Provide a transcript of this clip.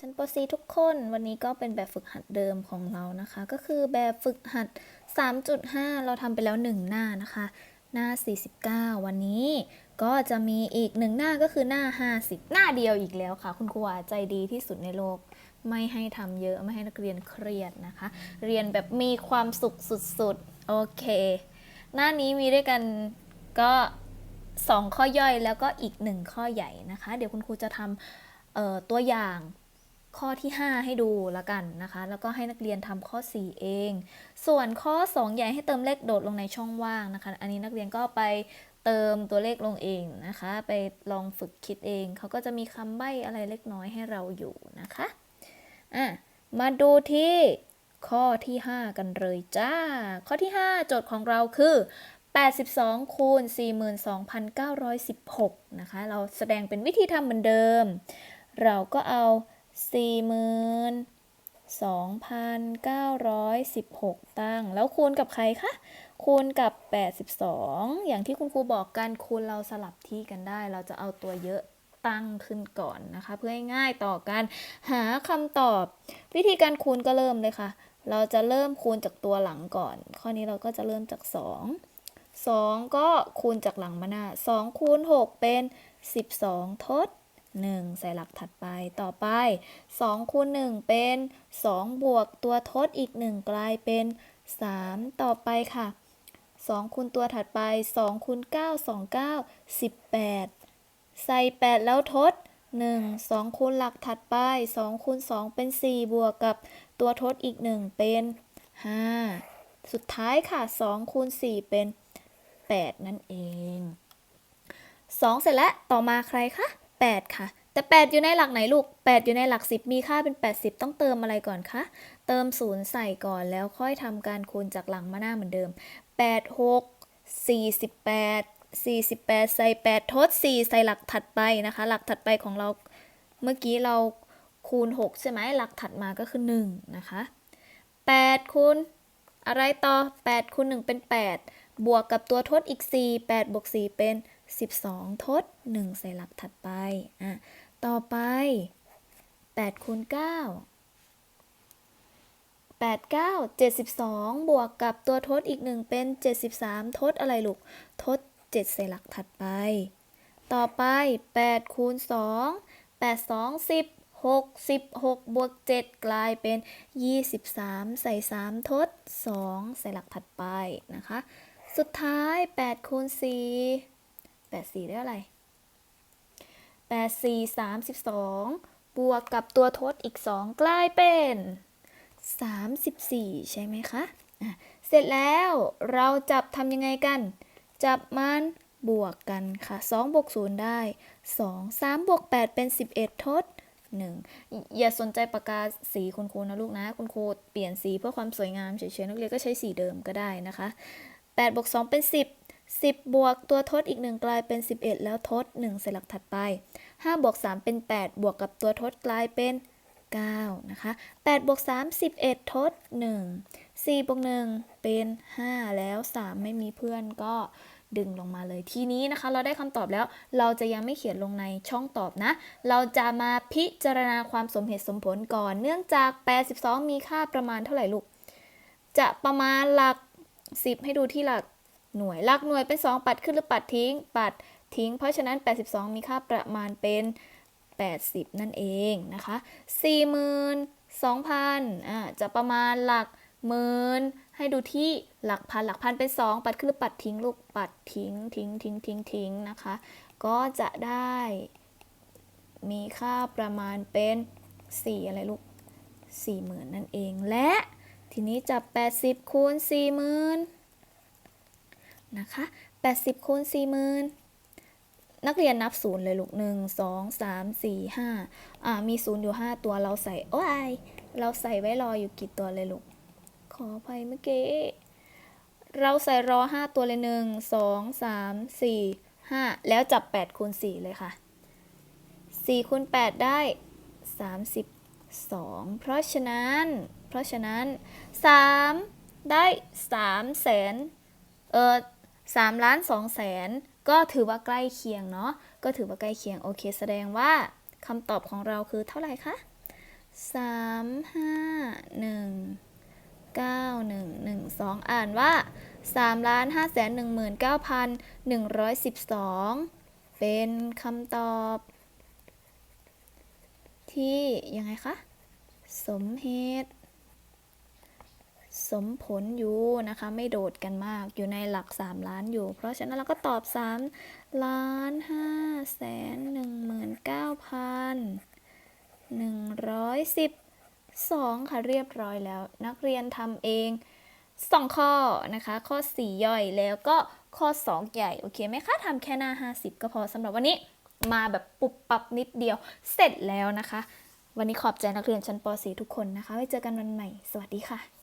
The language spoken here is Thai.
ชั้นป .4 ทุกคนวันนี้ก็เป็นแบบฝึกหัดเดิมของเรานะคะ ก็คือแบบฝึกหัด 3.5 เราทำไปแล้ว 1 หน้านะคะ หน้า 49 วันนี้ ก็จะมีอีกหนึ่งหน้าก็คือหน้า 50 หน้าเดียวอีกแล้วค่ะ คุณครูใจดีที่สุดในโลก ไม่ให้ทำเยอะไม่ให้นักเรียนเครียดนะคะ เรียนแบบมีความสุขสุดๆ โอเค หน้านี้มีด้วยกันก็2ข้อย่อยแล้วก็อีก 1 ข้อใหญ่นะคะ เดี๋ยวคุณครูจะทำตัวอย่าง ข้อที่ 5 ให้ดูละกันนะคะ แล้วก็ให้นักเรียนทำข้อ 4 เอง ส่วนข้อ 2 ใหญ่ให้เติมเลขโดดลงในช่องว่างนะคะ อันนี้นักเรียนก็ไปเติมตัวเลขลงเองนะคะ ไปลองฝึกคิดเอง เขาก็จะมีคำใบ้อะไรเล็กน้อยให้เราอยู่นะคะอะมาดูที่ข้อที่ 5 กันเลยจ้า ข้อที่ 5 โจทย์ของเราคือ 82 คูณ 42,916 นะคะ เราแสดงเป็นวิธีทำเหมือนเดิม เราก็เอา 42,916 ตั้ง แล้วคูณกับใครคะ คูณกับ 82 อย่างที่คุณครูบอกกันคูณเราสลับที่กันได้ เราจะเอาตัวเยอะตั้งขึ้นก่อนนะคะ เพื่อให้ง่ายต่อการหาคำตอบ วิธีการคูณก็เริ่มเลยค่ะ เราจะเริ่มคูณจากตัวหลังก่อน ข้อนี้เราก็จะเริ่มจาก 2 2 ก็คูณจากหลังมาหน้า2คูณ6เป็น 12 ทด 1 ใส่หลักถัดไปต่อไป2คูณ1เป็น 2 บวกตัวทดอีก 1 กลายเป็น 3 ต่อไปค่ะ 2คูณตัวถัดไป2คูณ9 2 9 18 ใส่ 8 แล้วทด 1 2คูณหลักถัดไป2คูณ2เป็น 4 บวกกับตัวทดอีก 1 เป็น 5 สุดท้ายค่ะ2คูณ4เป็น 8 นั่นเอง 2 เสร็จแล้ว ต่อมาใครคะ 8 ค่ะ แต่ 8 อยู่ในหลักไหนลูก 8 อยู่ในหลัก 10 มีค่าเป็น 80 ต้องเติมอะไรก่อนคะ เติม0ใส่ก่อนแล้วค่อยทำการคูณจากหลังมาหน้าเหมือนเดิม 8 6 48 48 ใส่ 8 ทด 4 ใส่หลักถัดไปนะคะ หลักถัดไปของเราเมื่อกี้เราคูณ 6 ใช่ไหมหลักถัดมาก็คือ 1 นะคะ 8 คูณ อะไรต่อ 8 คูณ 1 เป็น 8 บวกกับตัวทดอีก 4 8 บวก 4 เป็น 12 ทด 1 ใส่หลักถัดไป อะ ต่อไป8คูณ9 8 9 72 บวกกับตัวทดอีก1เป็น 73 ทดอะไรลูก ทด 7 ใส่หลักถัดไป ต่อไป8คูณ2 8 2 10 6 16บวก 7 กลายเป็น 23 ใส่ 3 ทด 2 ใส่หลักถัดไปนะคะ สุดท้าย8คูณ4 8 4 ได้อะไร 8 4 32 บวกกับตัวทดอีก 2 กลายเป็น 34 ใช่ไหมคะะเสร็จแล้วเราจับทำยังไงกัน จับมันบวกกันค่ะ2บวก0ได้ 2 3บวก8เป็น 11 ทด 1 อย่าสนใจปากกาสีคุณครูนะลูกนะ คุณครูเปลี่ยนสีเพื่อความสวยงามเฉยๆนักเรียนก็ใช้สีเดิมก็ได้นะคะ8บวก2เป็น 10 10 บวกตัวทดอีก 1 กลายเป็น 11 แล้วทด1ใส่หลักถัดไป 5 บวก 3 เป็น 8 บวกกับตัวทดกลายเป็น 9 นะคะ 8 บวก 3 11 ทด 1 4 บวก 1 เป็น 5 แล้ว 3 ไม่มีเพื่อนก็ดึงลงมาเลยทีนี้นะคะ เราได้คำตอบแล้ว เราจะยังไม่เขียนลงในช่องตอบนะ เราจะมาพิจารณาความสมเหตุสมผลก่อน เนื่องจาก 82 มีค่าประมาณเท่าไหร่ลูก จะประมาณหลัก 10 ให้ดูที่หลัก หน่วยหลักหน่วยเป็น 2 ปัดขึ้นหรือปัดทิ้ง ปัดทิ้ง เพราะฉะนั้น 82 มีค่าประมาณเป็น 80 นั่นเองนะคะ 42,000อ่าจะประมาณหลักหมื่นให้ดูที่หลักพันหลักพันเป็น 2 ปัดขึ้นหรือปัดทิ้งลูกปัดทิ้งทิ้งทิ้งทิ้งทิ้งนะคะ ก็จะได้มีค่าประมาณเป็น 4 อะไรลูก 40,000 นั่นเองและทีนี้จับ 80คูณ40,000 นะคะ80คูณ40,000 นักเรียนนับศูนย์เลยลูกหนึ่งสองสามสี่ห้ามีศูนย์อยู่ห้าตัวเราใส่ โอ้ยเราใส่ไว้รออยู่กี่ตัวเลยลูก ขออภัยเมื่อกี้ เราใส่รอห้าตัวเลยหนึ่งสองสามสี่ห้าแล้วจับแปดคูณสี่เลยค่ะสี่คูณแปดได้สามสิบสองเพราะฉะนั้น เพราะฉะนั้นสามได้สามแสนเออ สามล้านสองแสนก็ถือว่าใกล้เคียงเนาะก็ถือว่าใกล้เคียงโอเค แสดงว่าคำตอบของเราคือเท่าไหร่คะสามห้าหนึ่งเก้าหนึ่งหนึ่งสองอ่านว่าสามล้านห้าแสนหนึ่งหมื่นเก้าพันหนึ่งร้อยสิบสองเป็นคำตอบ ที่ยังไงคะ สมเหตุ สมผลอยู่นะคะ ไม่โดดกันมากอยู่ในหลัก 3 ล้านอยู่ เพราะฉะนั้นเราก็ตอบ 3 ล้าน5แสน1 9 1 1 12ค่ะเรียบร้อยแล้ว นักเรียนทำเอง2ข้อนะคะ ข้อ 4 ย่อยแล้วก็ข้อ 2 ใหญ่ โอเคไหมคะทำแค่หน้า 50 ก็พอสำหรับวันนี้มาแบบปุบปับนิดเดียว เสร็จแล้วนะคะ วันนี้ขอบใจนักเรียนชั้นป .4 ทุกคนนะคะ ไว้เจอกันวันใหม่ สวัสดีค่ะ